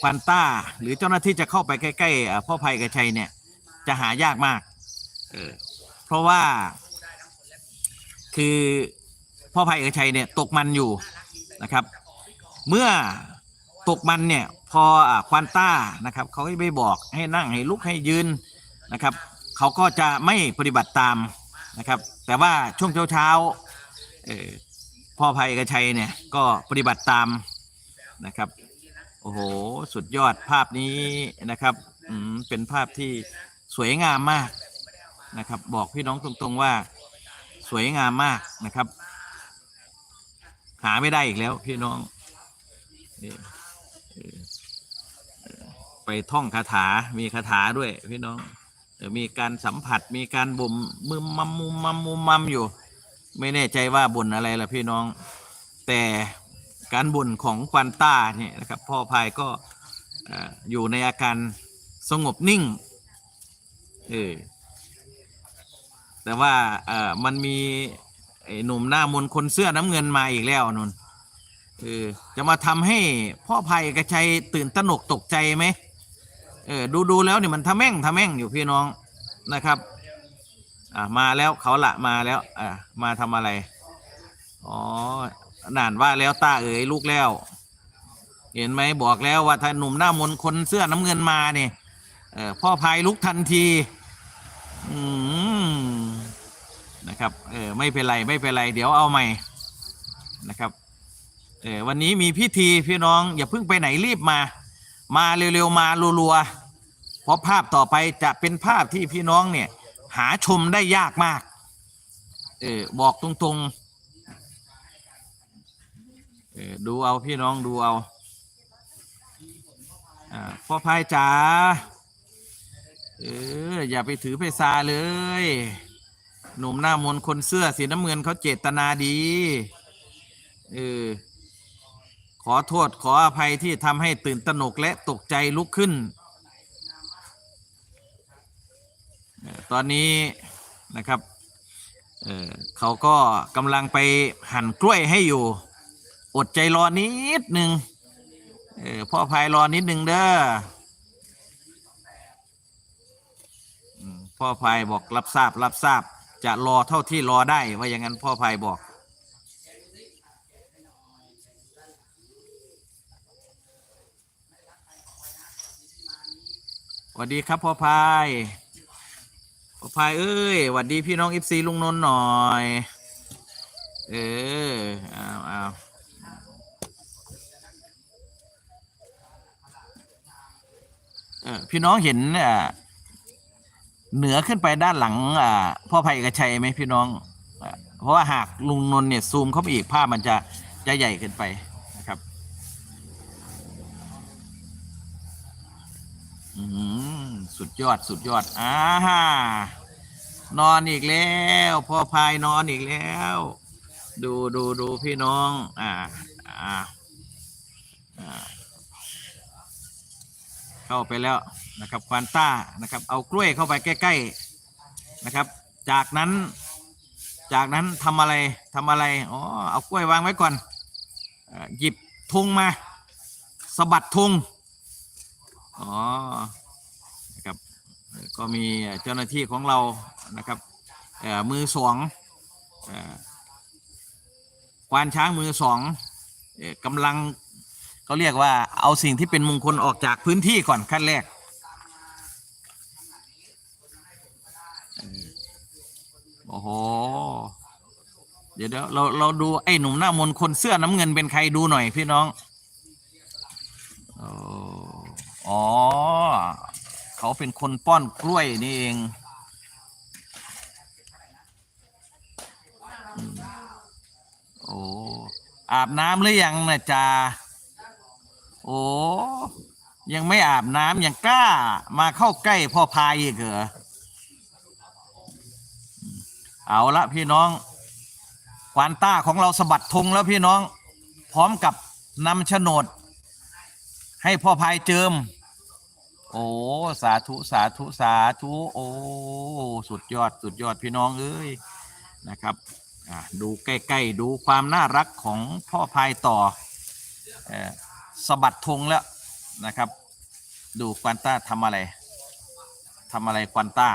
ควานต้า หรือเจ้าหน้าที่จะเข้าไปใกล้ๆอ่าพ่อภัยกระชัยเนี่ย จะหายากมากเออเพราะว่า คือพ่อภัยเอกชัยเนี่ยตกมันอยู่นะครับ เมื่อตกมันเนี่ยพออ่าควานต้านะครับเขาให้ไปบอกให้นั่งให้ลุกให้ยืนนะครับเขาก็จะไม่ปฏิบัติตามนะครับ แต่ว่าช่วงเช้าๆเอ่อพ่อภัยเอกชัยเนี่ยก็ปฏิบัติตามนะครับ โอ้โห สุดยอดภาพนี้นะครับอืมเป็นภาพที่สวยงามมากนะครับ บอกพี่น้องตรงๆว่าสวยงามมากนะครับ หาไม่ได้อีกแล้วพี่น้อง ไปท่องคาถา มีคาถาด้วยพี่น้องมีการสัมผัส มีการบ่มมึมมัมมุมมัมมุมมัมอยู่ ไม่แน่ใจว่าบ่นอะไรล่ะพี่น้อง แต่ การบ่นของควันต้าเนี่ยนะครับพ่อพายก็อยู่ในอาการสงบนิ่งเออแต่ว่าเออมันมีหนุ่มหน้ามนคนเสื้อน้ำเงินมาอีกแล้วนนเออจะมาทำให้พ่อภัยกระชัยตื่นตระหนกตกใจไหมเออดูดูแล้วเนี่ยมันทะแม่งทะแม่งอยู่พี่น้องนะครับอ่ามาแล้วเขาละมาแล้วอ่ามาทำอะไรอ๋อ นานว่าแล้วตาเอ๋ยลูกแล้ว เห็นไหมบอกแล้วว่าถ้าหนุ่มหน้ามนคนเสื้อน้ำเงินมาเนี่ยเออพ่อพายลุกทันทีอืมนะครับเออไม่เป็นไรไม่เป็นไร เดี๋ยวเอาใหม่นะครับเออวันนี้มีพิธีพี่น้องอย่าเพิ่งไปไหนรีบมา มาเร็วๆมารัวๆเพราะภาพต่อไปจะเป็นภาพที่พี่น้องเนี่ยหาชมได้ยากมากเออบอกตรงๆ อดูเอาพี่น้องดูเอาอพ่อพายจ๋าเอออย่าไปถือไปซาเลย หนุ่มหน้ามนคนเสื้อสีน้ำเงินเขาเจตนาดีเออขอโทษขออภัยที่ทำให้ตื่นตระหนกและตกใจลุกขึ้นออตอนนี้นะครับเออเขาก็กำลังไปหั่นกล้วยให้อยู่ อดใจรอนิดหนึ่งเออพ่อพายรอนิดหนึ่งเด้อพ่อพายบอกรับทราบรับทราบ จะรอเท่าที่รอได้ว่าอย่างนั้นพ่อพายบอกสวัสดีครับพ่อพายพ่อพายเอ้ยสวัสดีพี่น้องอิฟซีลุงนนท์หน่อย เออเอาเอา เออพี่น้องเห็นเอ่อเหนือขึ้นไปด้านหลังอ่าพ่อภัยเอกชัยไหมพี่น้องอ่าเพราะว่าหากลุงนนท์เนี่ยซูมเข้าไปอีกภาพมันจะจะใหญ่เกินไปนะครับอืมสุดยอดสุดยอดอ่าฮนอนอีกแล้วพ่อพายนอนอีกแล้ว ดูดูดูพี่น้อง อ่าอ่าอ่า เข้าไปแล้วนะครับควานต้านะครับเอากล้วยเข้าไปใกล้ๆนะครับ จากนั้นจากนั้นทำอะไรทำอะไรอ๋อเอากล้วยวางไว้ก่อนอหยิบธงมาสะบัดธงอ๋อนะครับก็มีเจ้าหน้าที่ของเรานะครับมือสองอควานช้างมือสองอ่อกำลัง เขาเรียกว่าเอาสิ่งที่เป็นมงคลออกจากพื้นที่ก่อนขั้นแรกโอ้โห เดี๋ยวเดี๋ยวเราเราดูไอ้หนุ่มหน้ามนคนเสื้อน้ำเงินเป็นใครดูหน่อยพี่น้องโอ้อ๋อ เขาเป็นคนป้อนกล้วยนี่เองโอ้อาบน้ำหรือยังนะจ๊ะ โอ้ยังไม่อาบน้ำยังกล้ามาเข้าใกล้พ่อพายอีกเหรอเอาละพี่น้องควานต้าของเราสะบัดธงแล้วพี่น้อง พร้อมกับนำโฉนด ให้พ่อพายเจิม โอ้สาธุสาธุสาธุโอ้สุดยอดสุดยอดพี่น้องเอ้ยนะครับดูใกล้ ๆ ดูความน่ารักของพ่อพายต่ออ สะบัดธงแล้วนะครับ ดูควันต้าทำอะไรทำอะไรควันต้า